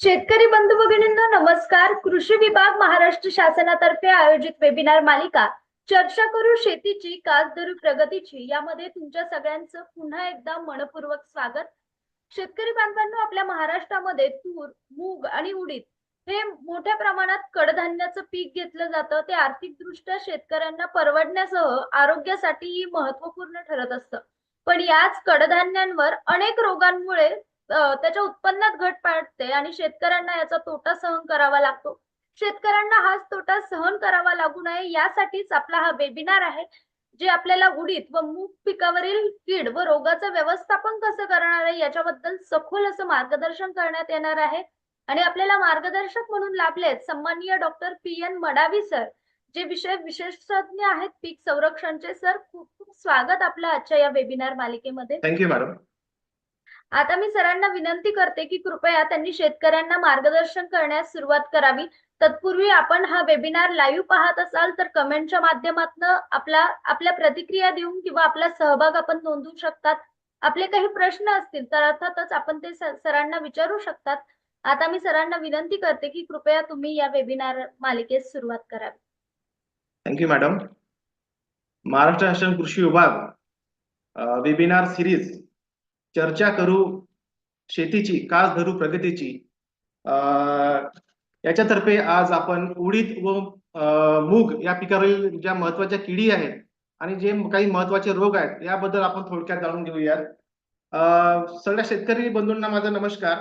शेतकरी बंधू भगिनींना नमस्कार. कृषी विभाग महाराष्ट्र शासनातर्फे आयोजित वेबिनार मालिका चर्चा करू शेतीची कास धरू प्रगतीची यामध्ये तुमच्या सगळ्यांचं पुन्हा एकदा मनपूर्वक स्वागत. शेतकरी बांधवांना आपल्या महाराष्ट्रामध्ये तूर मूग आणि उडीद हे मोठ्या प्रमाणात कडधान्याचं पीक घेतलं जातं. ते आर्थिकदृष्ट्या शेतकऱ्यांना परवडण्यासह आरोग्यासाठीही महत्त्वपूर्ण ठरत असतं. पण याच कडधान्यांवर अनेक रोगांमुळे त्याच्या उत्पन्नात घट पाडते आणि शेतकऱ्यांना याचा तोटा सहन करावा लागतो. शेतकऱ्यांना हाच तोटा सहन करावा लागू नये यासाठीच आपला हा वेबिनार आहे जे आपल्याला उडीद व मूग पिकावरील कीड व रोगाचं व्यवस्थापन कसं करणार आहे याच्याबद्दल सखोल असं मार्गदर्शन करण्यात येणार आहे. आणि आपल्याला मार्गदर्शक म्हणून लाभलेत सन्माननीय doctor P N Madavi sir जे विषय विशेषज्ञ आहेत पीक संरक्षणचे सर. खूप खूप स्वागत आपलं आजच्या या वेबिनार मालिकेमध्ये. थँक्यू मॅडम आता मी सरांना विनंती करते की कृपया त्यांनी शेतकऱ्यांना मार्गदर्शन करण्यास सुरुवात करावी. तत्पूर्वी आपण हा वेबिनार लाईव्ह पाहत असाल तर कमेंटच्या माध्यमातून आपला आपल्या प्रतिक्रिया देऊन किंवा आपला सहभाग आपण नोंदवू शकतात. आपले काही प्रश्न असतील तर अर्थातच आपण ते सरांना विचारू शकतात. आता मी सरांना विनंती करते की कृपया तुम्ही या वेबिनार मालिकेस सुरुवात करावी. थँक्यू मॅडम महाराष्ट्र शासन कृषी विभाग वेबिनार सिरीज चर्चा करू शेतीची कास धरू प्रगतीची. याच्यातर्फे आज आपण उडीद व मूग या पिकावरील ज्या महत्त्वाच्या किडी आहेत आणि जे काही महत्त्वाचे रोग आहेत याबद्दल आपण थोडक्यात जाणून घेऊयात. सगळ्या शेतकरी बंधूंना माझा नमस्कार.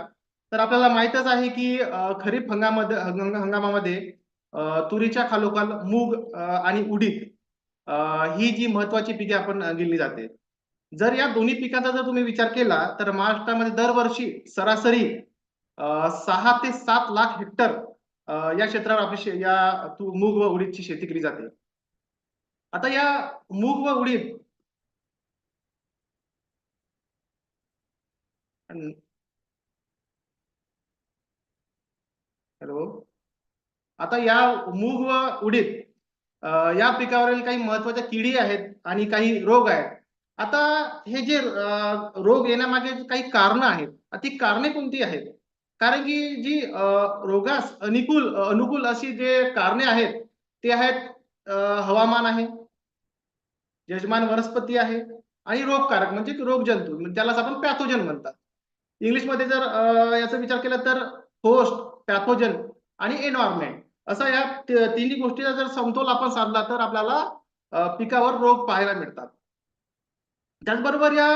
तर आपल्याला माहितच आहे की खरीप हंगामामध्ये हंगामामध्ये तुरीच्या खालोखाल मूग आणि उडीद ही जी महत्वाची पिके आपण अं, गिनली जाते जर या दोन्ही पिकांचा जर तुम्ही विचार केला तर महाराष्ट्रामध्ये दरवर्षी सरासरी सहा ते सात लाख हेक्टर या क्षेत्रावर आपली या मूग व उडीदची शेती केली जाते. आता या मूग व उडीद हॅलो? आता या मूग व उडीद या पिकावरील काही महत्त्वाच्या किडी आहेत आणि काही रोग आहेत. आता हे जे रोग येण्यामागे काही कारण आहेत ती कारणे कोणती आहेत? कारण की जी रोगास अनुकूल अनुकूल अशी जे कारणे आहेत ते आहेत हवामान आहे यजमान वनस्पती आहे आणि रोगकारक म्हणजे रोगजंतू म्हणजे त्यालाच आपण पॅथोजन म्हणतात. इंग्लिशमध्ये जर याचा विचार केला तर होस्ट पॅथोजन आणि एन्व्हायरमेंट असा या तिन्ही गोष्टीचा जर समतोल आपण साधला तर आपल्याला पिकावर रोग पाहायला मिळतात. त्याचबरोबर या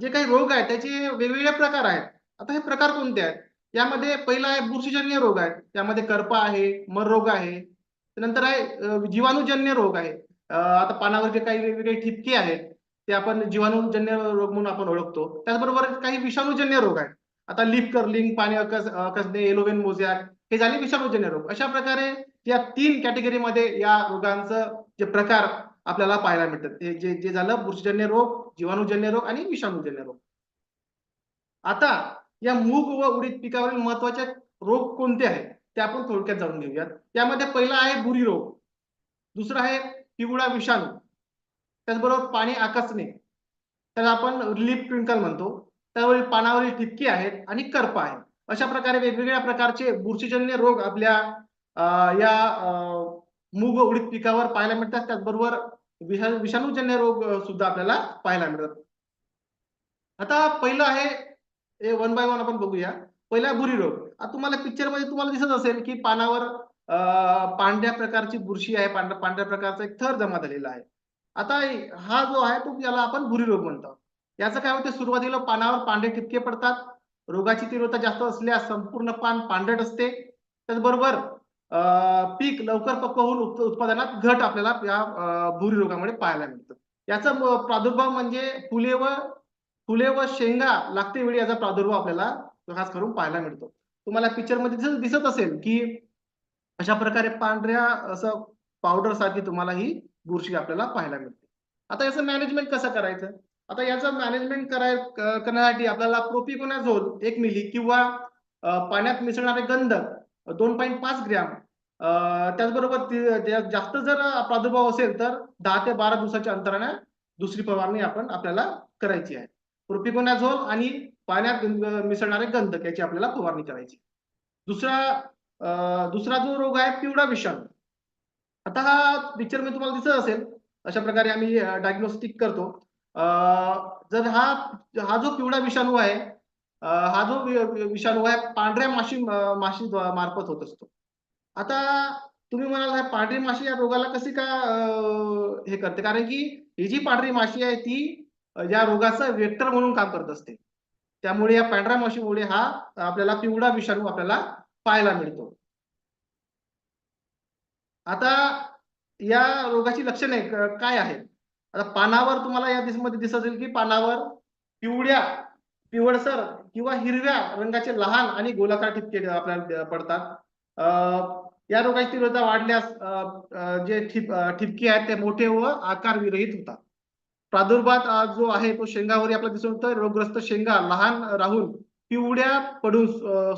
जे काही रोग आहेत त्याचे वेगवेगळे प्रकार आहेत. आता हे प्रकार कोणते आहेत? यामध्ये पहिला आहे बुरशीजन्य रोग आहे. त्यामध्ये करपा आहे मर रोग आहे. नंतर आहे जीवाणूजन्य रोग आहे. आता पानावर जे काही वेगवेगळे ठिपके आहेत ते आपण जीवाणूजन्य रोग म्हणून आपण ओळखतो. त्याचबरोबर काही विषाणूजन्य रोग आहेत. आता लिप कर्लिंग पाणी अकस अकसणे एलोवेन मोझॅक हे झाले विषाणूजन्य रोग. अशा प्रकारे या तीन कॅटेगरीमध्ये या रोगांचं जे प्रकार आपल्याला पाहायला मिळतात. हे जे जे झालं बुरशीजन्य रोग जीवाणूजन्य रोग आणि विषाणूजन्य रोग. आता या मूग व उडीद पिकावरील महत्त्वाचे रोग कोणते आहेत? ते आपण थोडक्यात जाणून घेऊयात. त्यामध्ये पहिला आहे बुरी रोग. दुसरा आहे पिवळा विषाणू. त्याचबरोबर पाणी आकसणे. त्याला आपण लिप ट्विंकल म्हणतो. त्यावरील पानावरील ठिपके आहेत आणि करप आहे अशा प्रकारे वेगवेगळ्या प्रकारचे बुरशीजन्य रोग आपल्या अं, या मूग उडीद पिकावर पाहायला मिळतात. त्याचबरोबर विषाणूजन्य रोग सुद्धा आपल्याला पाहायला मिळतात. आता पहिलं आहे वन बाय वन आपण बघूया. पहिला बुरी रोग. आता तुम्हाला पिक्चरमध्ये तुम्हाला दिसत असेल की पानावर पांढऱ्या प्रकारची बुरशी आहे. पांढऱ्या पांढऱ्या प्रकारचा एक थर जमा झालेला आहे. आता हा जो आहे तो याला आपण भुरी रोग म्हणतो. याचं काय होतं? सुरुवातीला पानावर पांढरे ठिपके पडतात. रोगाची तीव्रता जास्त असल्यास संपूर्ण पान पांढरट असते. त्याचबरोबर पीक लवकर पक्व होऊन उत्पादनात घट आपल्याला या भूरी रोगामुळे पाहायला मिळतं. याचा प्रादुर्भाव म्हणजे फुले व फुले व शेंगा लागते वेळी याचा प्रादुर्भाव आपल्याला खास करून पाहायला मिळतो. तुम्हाला पिक्चरमध्ये दिसत- असेल की अशा प्रकारे पांढऱ्या असं पावडर सारखी तुम्हाला ही बुरशी आपल्याला पाहायला मिळते. आता याचं मॅनेजमेंट कसं करायचं? आता याचं मॅनेजमेंट कराय करण्यासाठी आपल्याला प्रोपिकोनाझोल एक मिली किंवा पाण्यात मिसळणारे गंधक दोन पॉईंट पाच ग्रॅम. त्याचबरोबर जास्त जर प्रादुर्भाव असेल तर दहा ते बारा दिवसाच्या अंतराने दुसरी फवारणी आपण आपल्याला करायची आहे. प्रोपिकोनाझोल आणि पाण्यात मिसळणारे गंधक याची आपल्याला फवारणी करायची दुसरा दुसरा जो रोग आहे पिवळा विषाणू. आता हा पिक्चर मी तुम्हाला दिसत असेल अशा प्रकारे आम्ही डायग्नोस्टिक करतो. जर हा हा जो पिवळा विषाणू आहे हा जो विषाणू आहे पांढऱ्या माशी माशी मार्फत होत असतो. आता तुम्ही म्हणाल पांढरी माशी या रोगाला कशी का हे करते? कारण की ही जी पांढरी माशी आहे ती या रोगाचं वेक्टर म्हणून काम करत असते. त्यामुळे या पांढऱ्या माशीमुळे हा आपल्याला पिवळा विषाणू आपल्याला पाहायला मिळतो. आता या रोगाची लक्षणे काय आहेत? आता पानावर तुम्हाला या दिसमध्ये दिसत असेल की पानावर पिवळ्या पिवळसर किंवा हिरव्या रंगाचे लहान आणि गोलाकार ठिपके आपल्याला पडतात. या रोगाची तीव्रता वाढल्यास जे ठिप ठिपके आहेत ते मोठे व आकार विरहित होतात. प्रादुर्भाव जो आहे तो शेंगावर आपल्याला दिसून येतो. रोगग्रस्त शेंगा लहान राहून पिवळ्या पडून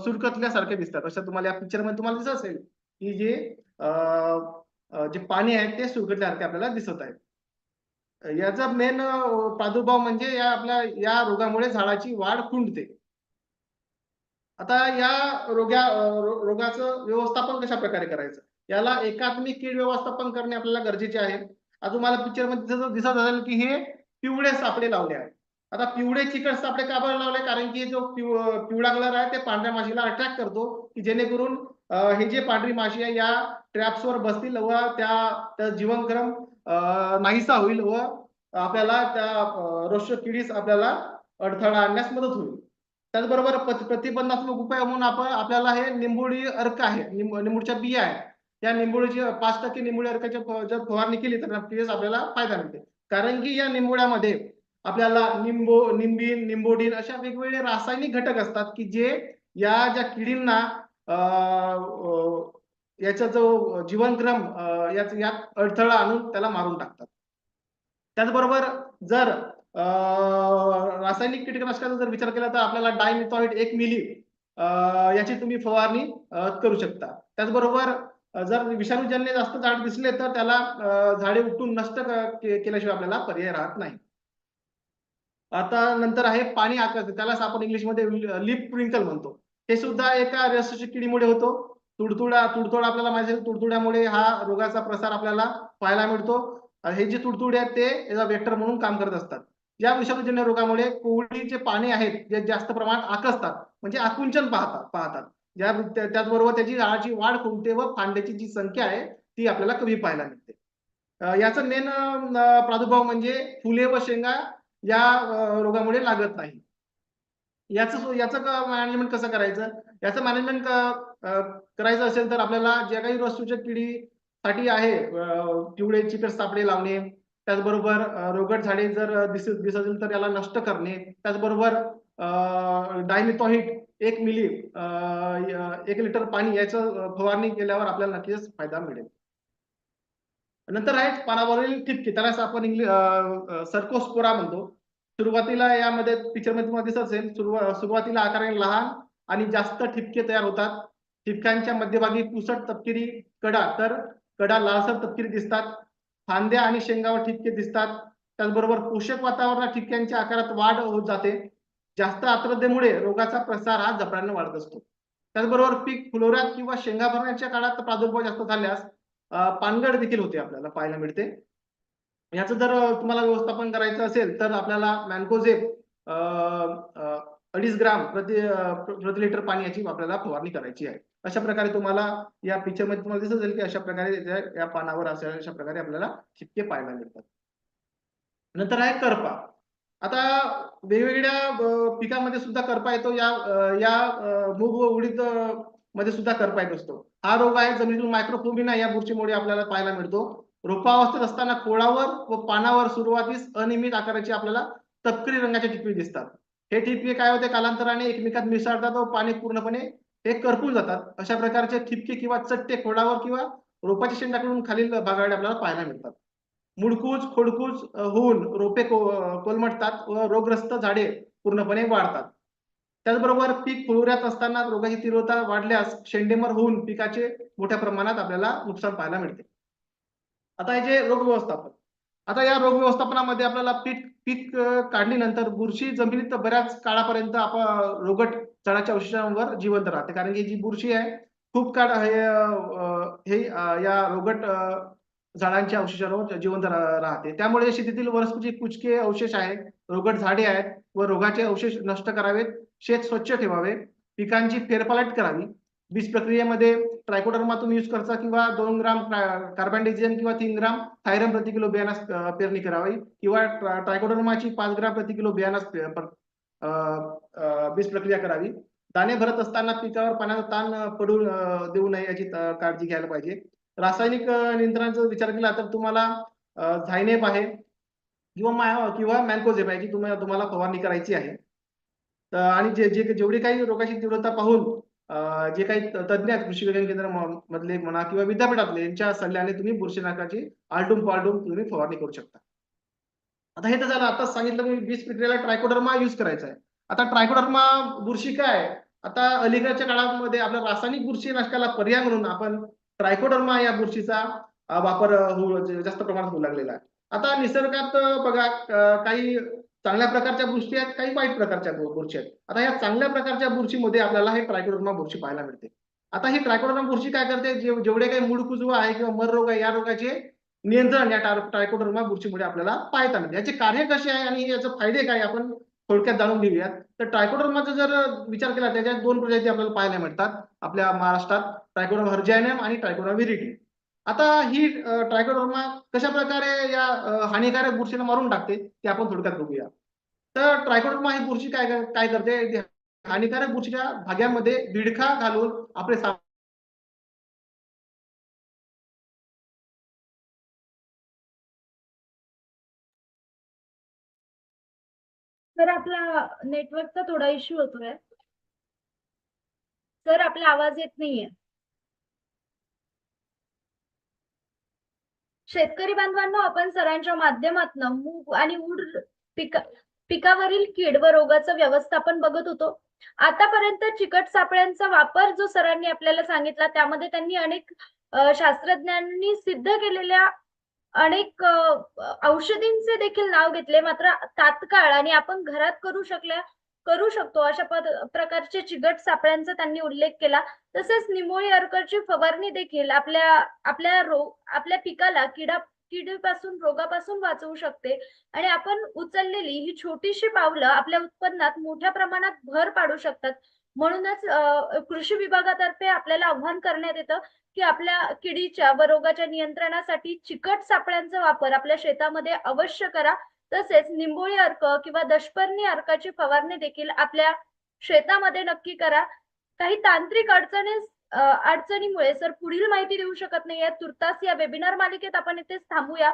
सुरकतल्यासारखे दिसतात. अशा तुम्हाला या पिक्चरमध्ये तुम्हाला दिसत असेल की जे जे पाणी आहे ते सुरकटल्यासारखे आपल्याला दिसत आहे याचा मेन प्रादुर्भाव म्हणजे या आपल्या या रोगामुळे झाडाची वाढ खुंटते. आता या रोग्या रोगाचं व्यवस्थापन कशा प्रकारे करायचं? याला एकात्मिक कीड व्यवस्थापन करणे आपल्याला गरजेचे आहे. आता तुम्हाला पिक्चरमध्ये दिसत दिसत असेल की हे पिवळे सापडे लावले आहेत. आता पिवळे चिकट सापडे का बरं लावले? कारण की जो पिवळा कलर आहे ते पांढऱ्या माशीला अट्रॅक्ट करतो की जेणेकरून हे जे पांढरी माशी आहे या ट्रॅप्स वर बसतील व त्या जीवनक्रम नाहीसा होईल व आपल्याला त्या रोष किडीस आपल्याला अडथळा आणण्यास मदत होईल. त्याचबरोबर प्रतिबंधात्मक उपाय म्हणून आपण आपल्याला हे निंबोळी अर्क आहे निंब- बिया आहे या निंबोळीची पाच टक्के निंबोळी अर्काची जर फवारणी केली तर नक्कीच आपल्याला फायदा मिळते. कारण की या निंबोळ्यामध्ये आपल्याला निंबो निंबीन निंबोडीन अशा वेगवेगळे रासायनिक घटक असतात की जे या ज्या किडींना याचा जो जीवनक्रम यात यात अडथळा आणून त्याला मारून टाकतात. त्याचबरोबर जर रासायनिक कीटकनाशकाचा जर विचार केला तर आपल्याला डायमिथॉइड एक मिली याची तुम्ही फवारणी करू शकता. त्याचबरोबर जर विषाणूजन्य जास्त झाड दिसले तर त्याला झाडे उपटून नष्ट केल्याशिवाय आपल्याला पर्याय राहत नाही. आता नंतर आहे पाणी आकर्षण. त्यालाच आपण इंग्लिशमध्ये लिप प्रिंकल म्हणतो. हे सुद्धा एका रसची किडीमुळे होतो. तुडतुडा तुडतुडा आपल्याला माहिती तुडतुड्यामुळे हा रोगाचा प्रसार आपल्याला पाहायला मिळतो. हे जे तुडतुडे आहेत ते याचा वेक्टर म्हणून काम करत असतात. या विषाणूजन्य रोगामुळे कोवळीचे पाने आहेत जे जास्त प्रमाणात आकसतात म्हणजे आकुंचन पाहतात पाहतात. ज्या त्याचबरोबर त्याची झाडाची वाढ खुंटते व फांद्याची जी संख्या आहे ती आपल्याला कमी पाहायला मिळते. याचा मेन प्रादुर्भाव म्हणजे फुले व शेंगा या रोगामुळे लागत नाही. याचं याचं मॅनेजमेंट कसं करायचं? याचं मॅनेजमेंट करायचं असेल तर आपल्याला ज्या काही रससूचक किडीसाठी आहे पिवळेची पिवळे चिकट सापळे लावणे त्याचबरोबर रोगट झाडे जर दिसत दिसत असेल तर याला नष्ट करणे त्याचबरोबर डायमिथॉहिट एक मिली एक लिटर पाणी याचं फवारणी केल्यावर आपल्याला नक्कीच फायदा मिळेल. नंतर आहे पानावरील ठिपके त्यालाच आपण इंग्लिश सर्कोस्पोरा म्हणतो. सुरुवातीला यामध्ये पिक्चरमध्ये तुम्हाला दिसत असेल सुरुवातीला आकाराने लहान आणि जास्त ठिपके तयार होतात. ठिपक्यांच्या मध्यभागी पुसट तपकिरी कडा तर कडा लालसर तपकिरी दिसतात. फांद्या आणि शेंगावर ठिपके दिसतात. त्याचबरोबर पोषक वातावरणात ठिपक्यांच्या आकारात वाढ होत जाते. जास्त आर्द्रतेमुळे रोगाचा प्रसार हा झपाट्याने वाढत असतो. त्याचबरोबर पीक फुलोऱ्यात किंवा शेंगा भरण्याच्या काळात प्रादुर्भाव जास्त झाल्यास पानगड देखील होते आपल्याला पाहायला मिळते. याचं जर तुम्हाला व्यवस्थापन करायचं असेल तर आपल्याला मॅन्कोझेप अडीच ग्राम प्रति प्रति लिटर पाणी याची आपल्याला फवारणी करायची आहे. अशा प्रकारे तुम्हाला या पिक्चरमध्ये तुम्हाला दिसत असेल की अशा प्रकारे या पानावर अशा अशा प्रकारे आपल्याला ठिपके पाहायला मिळतात. नंतर आहे करपा. आता वेगवेगळ्या पिकामध्ये सुद्धा करपा येतो. या या मूग व उडीदमध्ये सुद्धा करपा येत असतो. हा रोग आहे जमिनीतून मायक्रोफोबिना या बुरशीमुळे आपल्याला पाहायला मिळतो. रोपावस्थेत असताना खोळावर व पानावर सुरुवातीस अनियमित आकाराची आपल्याला तपकिरी रंगाच्या टिपी दिसतात. हे ठिपके काय होते कालांतराने एकमेकात मिसळतात व पाणी पूर्णपणे हे करपून जातात. अशा प्रकारचे ठिपके किंवा चट्टे खोडावर किंवा रोपाच्या शेंडाकडून खालील भागाकडे आपल्याला पाहायला मिळतात. मुडकूज खोडकूज होऊन रोपे को- व रोगग्रस्त झाडे पूर्णपणे वाढतात. त्याचबरोबर पीक फुलवऱ्यात असताना रोगाची तीव्रता वाढल्यास शेंडेमर होऊन पिकाचे मोठ्या प्रमाणात आपल्याला नुकसान पाहायला मिळते. आता हे जे रोग व्यवस्थापन आता या रोग व्यवस्थापनामध्ये आपल्याला पीक पीक काढणीनंतर बुरशी जमिनीत बऱ्याच काळापर्यंत आपण रोगट झाडाच्या अवशेषांवर जिवंत राहते. कारण की जी बुरशी आहे खूप काळ हे या रोगट झाडांच्या अवशेषांवर जिवंत राहते. त्यामुळे शेतीतील वनस्पती कुचके अवशेष आहेत रोगट झाडे आहेत व रोगाचे अवशेष नष्ट करावेत शेत स्वच्छ ठेवावे पिकांची फेरपालट करावी बीज प्रक्रियेमध्ये ट्रायकोडर्मा तुम्ही युज करता किंवा दोन ग्राम कार्बनडिझियम किंवा तीन ग्राम थायरम प्रति किलो बियाणा पेरणी करावी. किंवा ट्रायकोडर्माची पाच ग्राम प्रति किलो बियाणा पे- बीज प्रक्रिया करावी. दाणे भरत असताना पिकावर पाण्याचा ताण पडू देऊ नये याची काळजी घ्यायला पाहिजे. रासायनिक नियंत्रणाचा विचार केला तर तुम्हाला झायनेप आहे किंवा किंवा मॅनकोझेप आहे की तुम्हाला तुम्हाला फवारणी करायची आहे. आणि जे जे जेवढी काही रोगाची तीव्रता पाहून जे काही तज्ञ आहेत कृषी विज्ञान केंद्र मधले म्हणा किंवा विद्यापीठातले यांच्या सल्ल्याने तुम्ही बुरशीनाशकाची आलटून पालटून तुम्ही फवारणी करू शकता. आता हे तर झालं आता सांगितलं मी बीज प्रक्रियेला ट्रायकोडर्मा युज करायचा आहे. आता ट्रायकोडर्मा बुरशी काय? आता अलीकडच्या काळामध्ये आपल्या रासायनिक बुरशीनाशकाला पर्याय म्हणून आपण ट्रायकोडर्मा या बुरशीचा वापर जास्त प्रमाणात होऊ लागलेला आहे. आता निसर्गात बघा काही चांगल्या प्रकारच्या बुरशी आहेत काही वाईट प्रकारच्या बुरशी आहेत. आता या चांगल्या प्रकारच्या बुरशीमध्ये आपल्याला हे ट्रायकोडर्मा बुरशी पाहायला मिळते. आता ही ट्रायकोडर्मा बुरशी काय करते? जेवढे काही मूळ कुजवा आहे किंवा मर रोग आहे या रोगाचे नियंत्रण या ट्रायकोडोरमा ट्रायकोडर्मा बुरशीमुळे आपल्याला पाहता मिळते. याचे कार्य कसे आहे आणि याचे फायदे काय आपण थोडक्यात जाणून घेऊयात. तर ट्रायकोडर्माचा जर विचार केला त्याच्यात दोन प्रजाती आपल्याला पाहायला मिळतात. आपल्या महाराष्ट्रात ट्रायकोडर्मा हर्जायनम आणि ट्रायकोडर्मा विरिटी आता ही ट्रायकोडर्मा कशा प्रकारे या हानिकारक बुरशीला मारून टाकते ते आपण थोडक्यात बघूया. तर ट्रायकोडर्मा ही बुरशी काय काय करते? हानिकारक बुरशीच्या भाग्यामध्ये बिडखा घालून आपले सा- आपला नेटवर्कचा थोडा इश्यू होतोय. सर आपला आवाज येत नाहीये. शेतकरी बांधवांना आपण सरांच्या माध्यमातून मूग आणि उड पिका पिकावरील कीड व रोगाचं व्यवस्थापन बघत होतो. आतापर्यंत चिकट सापळ्यांचा वापर जो सरांनी आपल्याला सांगितला त्यामध्ये त्यांनी अनेक शास्त्रज्ञांनी सिद्ध केलेल्या अनेक औषधींचे देखील नाव घेतले. मात्र तात्काळ आणि आपण घरात करू शकल्या करू शकतो. अशा प्रकारचे चिकट सापळ्यांचा त्यांनी उल्लेख केला. तसेच निमोळी अर्कची फवारणी देखील आपल्या आपल्या रोग आपल्या पिकाला किडा किडीपासून रोगापासून वाचवू शकते. आणि आपण उचललेली ही छोटीशी पावलं आपल्या उत्पन्नात मोठ्या प्रमाणात भर पाडू शकतात. म्हणूनच कृषी विभागातर्फे आपल्याला आव्हान करण्यात येतं की आपल्या किडीच्या व रोगाच्या नियंत्रणासाठी चिकट सापळ्यांचा वापर आपल्या शेतामध्ये अवश्य करा. तसेच निंबोळी अर्क किंवा दशपर्णी अर्काची फवारणी देखील आपल्या शेतामध्ये नक्की करा. काही तांत्रिक अडचणी अडचणीमुळे सर पुढील माहिती देऊ शकत नाहीये. तुर्तास या वेबिनार मालिकेत आपण इथेच थांबूया.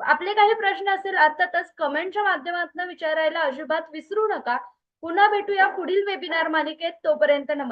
आपले काही प्रश्न असेल अर्थातच कमेंटच्या माध्यमातून विचारायला अजिबात विसरू नका. पुन्हा भेटूया पुढील वेबिनार मालिकेत. तोपर्यंत नमस्कार.